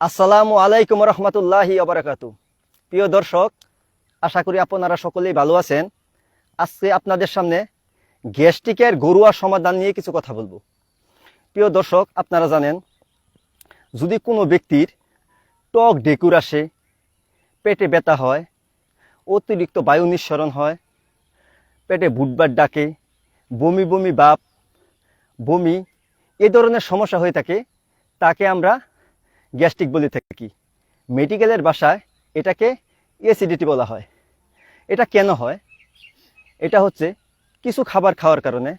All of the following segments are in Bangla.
আসসালামু আলাইকুম রহমতুল্লাহি আবরাকাতু প্রিয় দর্শক, আশা করি আপনারা সকলেই ভালো আছেন। আজকে আপনাদের সামনে গ্যাস্ট্রিকের ঘরোয়া সমাধান নিয়ে কিছু কথা বলব। প্রিয় দর্শক, আপনারা জানেন, যদি কোনো ব্যক্তির টক ডেকুর আসে, পেটে ব্যথা হয়, অতিরিক্ত বায়ু নিঃসরণ হয়, পেটে বুটবার ডাকে, বমি বমি বাপ, বমি, এ ধরনের সমস্যা হয়ে থাকে, তাকে আমরা গ্যাস্ট্রিক বলে থাকি। মেডিকেলের বাসায় এটাকে অ্যাসিডিটি বলা হয়। এটা কেন হয়? এটা হচ্ছে কিছু খাবার খাওয়ার কারণে,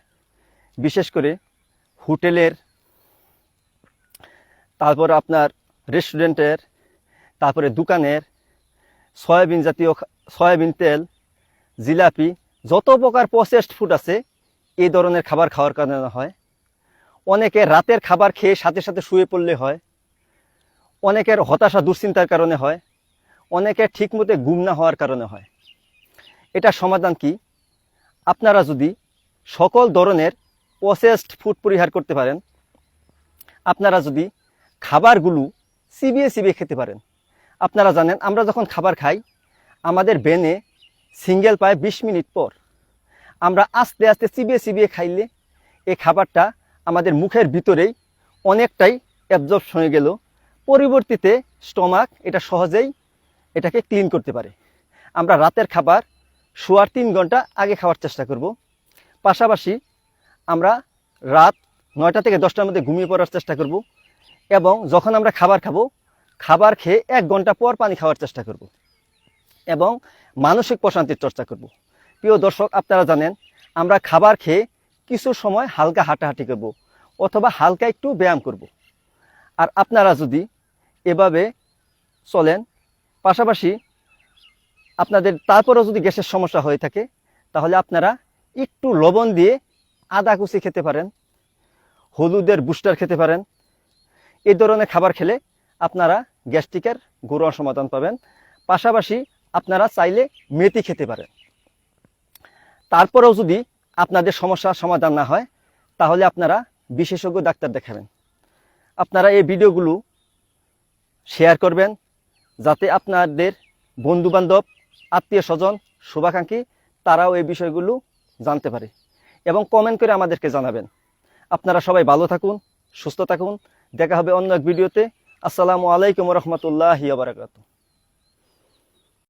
বিশেষ করে হোটেলের, তারপর আপনার রেস্টুরেন্টের, তারপরে দোকানের, সয়াবিন জাতীয় সয়াবিন তেল, জিলাপি, যত প্রকার প্রসেসড ফুড আছে এই ধরনের খাবার খাওয়ার কারণে হয়। অনেকে রাতের খাবার খেয়ে সাথে সাথে শুয়ে পড়লে হয়। অনেকের হতাশা, দুশ্চিন্তার কারণে হয়। অনেকের ঠিকমতো ঘুম না হওয়ার কারণে হয়। এটা সমাধান কি? আপনারা যদি সকল ধরনের প্রসেসড ফুড পরিহার করতে পারেন, আপনারা যদি খাবারগুলো চিবিয়ে চিবিয়ে খেতে পারেন, আপনারা জানেন, আমরা যখন খাবার খাই, আমাদের বেনে সিঙ্গেল পায় বিশ মিনিট পর। আমরা আস্তে আস্তে চিবিয়ে চিবিয়ে খাইলে, এই খাবারটা আমাদের মুখের ভিতরেই অনেকটাই অ্যাবজর্বশন হয়ে গেল পরবর্তীতে স্টমাক এটা সহজেই এটাকে ক্লিন করতে পারে। আমরা রাতের খাবার শোয়ার তিন ঘণ্টা আগে খাওয়ার চেষ্টা করব। পাশাপাশি আমরা রাত নয়টা থেকে দশটার মধ্যে ঘুমিয়ে পড়ার চেষ্টা করব এবং যখন আমরা খাবার খাব, খাবার খেয়ে এক ঘণ্টা পর পানি খাওয়ার চেষ্টা করব এবং মানসিক প্রশান্তির চর্চা করব। প্রিয় দর্শক, আপনারা জানেন, আমরা খাবার খেয়ে কিছু সময় হালকা হাঁটাহাঁটি করব অথবা হালকা একটু ব্যায়াম করব। আর আপনারা যদি এভাবে চলেন, পাশাপাশি আপনাদের তারপরেও যদি গ্যাসের সমস্যা হয়ে থাকে, তাহলে আপনারা একটু লবণ দিয়ে আদা কুচি খেতে পারেন, হলুদের বুস্টার খেতে পারেন। এই ধরনের খাবার খেলে আপনারা গ্যাস্ট্রিকের ঘরোয়া সমাধান পাবেন। পাশাপাশি আপনারা চাইলে মেথি খেতে পারেন। তারপরেও যদি আপনাদের সমস্যার সমাধান না হয়, তাহলে আপনারা বিশেষজ্ঞ ডাক্তার দেখাবেন। আপনারা এই ভিডিওগুলো শেয়ার করবেন যাতে আপনাদের বন্ধুবান্ধব, আত্মীয় স্বজন, শুভাকাঙ্ক্ষী, তারাও এই বিষয়গুলো জানতে পারে এবং কমেন্ট করে আমাদেরকে জানাবেন। আপনারা সবাই ভালো থাকুন, সুস্থ থাকুন। দেখা হবে অন্য এক ভিডিওতে। আসসালামু আলাইকুম রহমতুল্লাহ বারাকাতু